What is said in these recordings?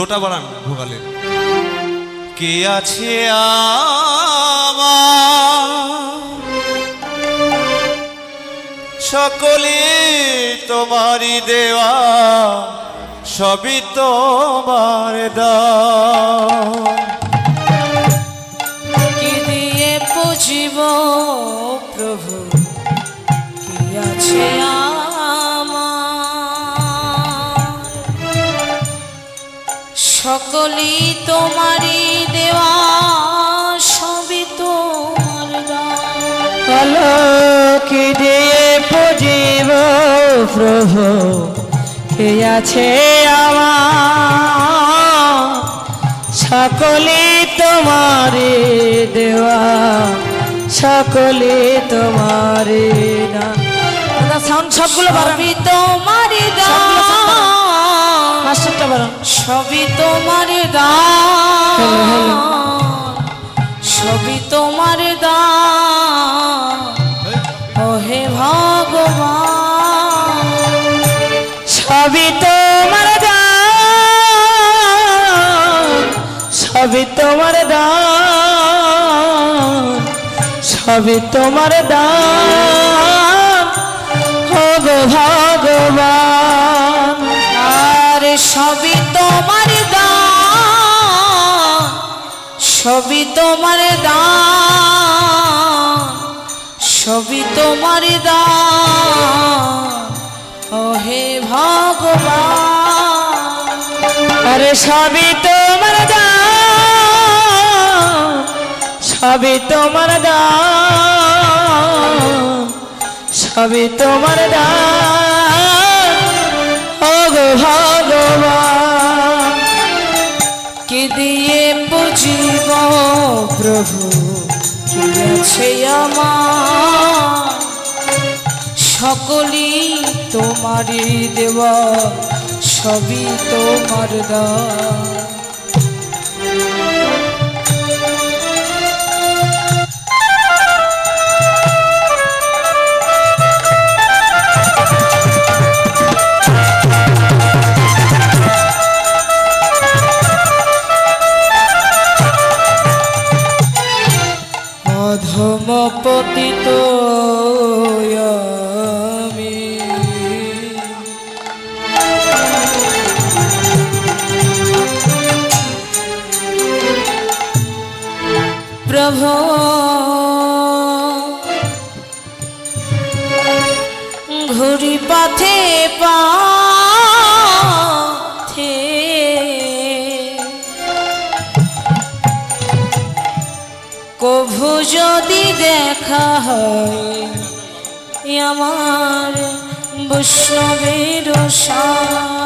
লোটা বাড়ান ভোগালের কে আছে সকলে তোমারি দেওয়া সবই তোমার দান। সকলই তোমারি দেওয়া সবই তোমার দান। কলো কি দিয়ে পুজিব প্রভু কে আছে আমার? সকলে তোমারে দেওয়া সকলে তোমারে না সাউন্ড সবগুলো তোমার দান। মাস্টারটা বাড়ান সবই তোমার দান. সবই তোমার দান। ওহে ভগবান। সবই তোমার দান। সবই তোমার দান। সবই তোমার দান। ভগবান। সবই তোমার দান সবই তোমার দান। ওহে ভগবান। আরে সবই তোমার দান সবই তোমার দান সবই তোমার দান। ও গো ভগবান। কি দিয়ে বুঝিব প্রভু আছে আমার। সকলই তোমারই দেওয়া সবই তোমার দান। প্রভু ঘুরি পথে পাথে। কভু যদি দেখা হয় আমার বৈষ্ণবের সাথে।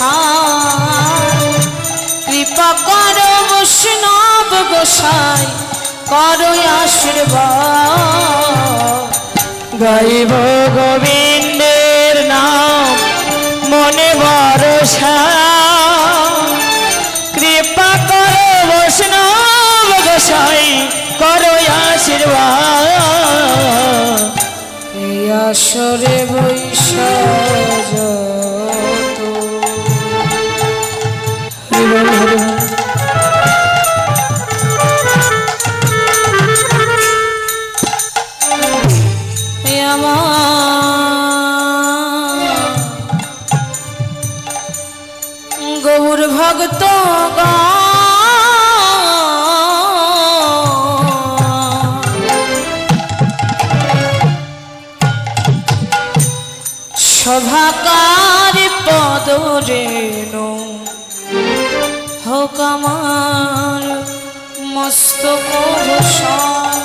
গোসাই। কৃপা কর বৈষ্ণব গোসাই, কর আশীর্বাদ। গোবিন্দের নাম, মনে বরসা কৃপা কর বৈষ্ণব গোসাই, কর আশীর্বাদ। আসরে বৈশাখ গৌর ভক্ত সভাকার পদরে হকামার মস্তক ভূষণ।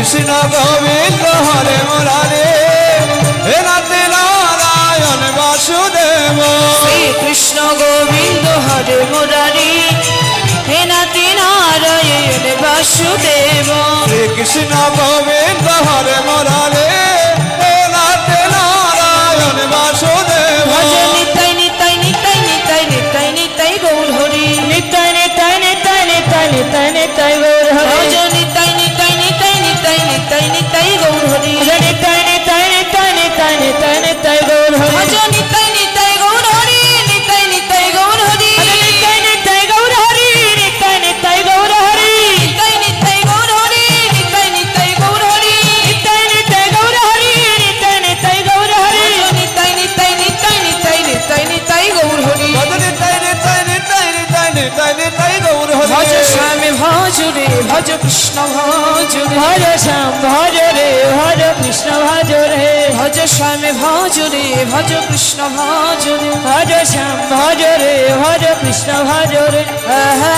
কৃষ্ণ গোবিন্দ হরে মুরারে হে নাতে নারায়ণ বাসুদেব। কৃষ্ণ গোবিন্দ হরে মুরারি হে নাতে নারায়ণ বাসুদেব। শ্রী কৃষ্ণ গোবিন্দ হরে মুরারি ভজ কৃষ্ণ ভজ ভজ শ্যাম ভজ রে ভজ কৃষ্ণ ভজ রে। ভজ স্বামী ভজ রে ভজ কৃষ্ণ ভজ রে। ভজ শ্যাম ভজ রে ভজ কৃষ্ণ ভজ রে। হা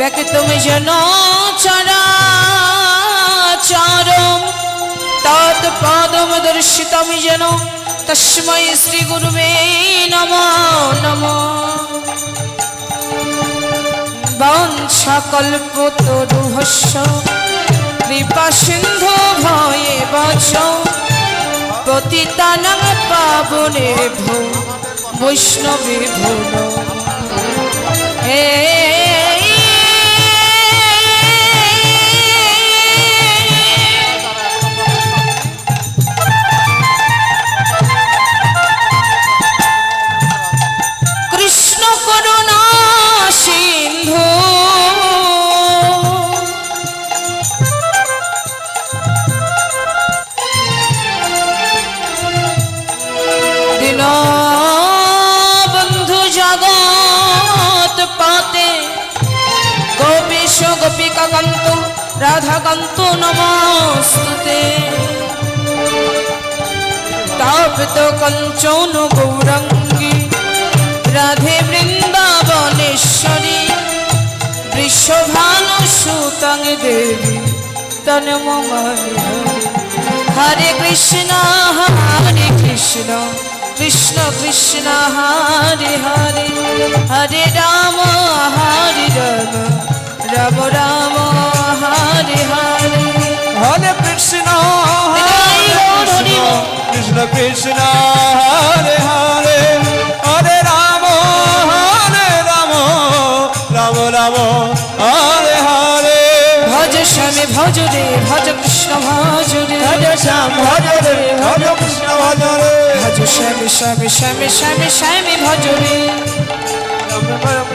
ব্যাকে তুমি যেন চরা তৎ পদম দর্শিতম যেন তস্মৈ শ্রী গুরুবে নম নম। বংশকল্পতরুহস্য, কৃপা সিন্ধু ভয়ে বছ পতিতানং পাবনে ভো, বৈষ্ণবে হে করুণা সিন্ধু। দিন বন্ধু জগৎ পাতে গোপীশ গোপিকা কন্ত রাধা কঞ্চন গৌরঙ্গ রাধে বৃন্দাবনেশ্বরী বৃষভানু সুতং দেবী তন মম হরে কৃষ্ণ হরে কৃষ্ণ কৃষ্ণ কৃষ্ণ হরে হরে। হরে রাম হরে রাম রাম রাম হরে হরে। হরে কৃষ্ণ হরে হরে কৃষ্ণ কৃষ্ণ কৃষ্ণ। ভজ ভজ রে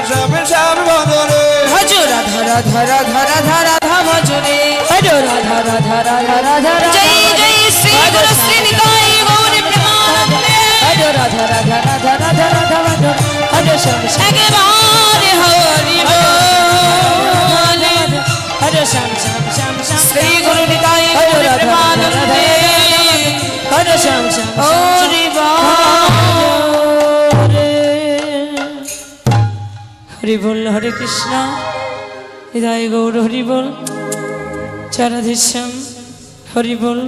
শ্যাম শ্যাম ভজ রে ভজ রাধা রাধা রাধা রাধা রাধা ভজ রে হরে রাধা রাধা রাধা রাধা রাধা জয় জয় শ্রী গুরু শ্রী নিতাই গৌর প্রেমানন্দে হরে রাধা রাধা রাধা রাধা রাধা হরে শ্যাম শ্যাম হরি বল হরে কৃষ্ণ হৃদয় গৌর হরি বল চারাধেশ্যাম হরি বল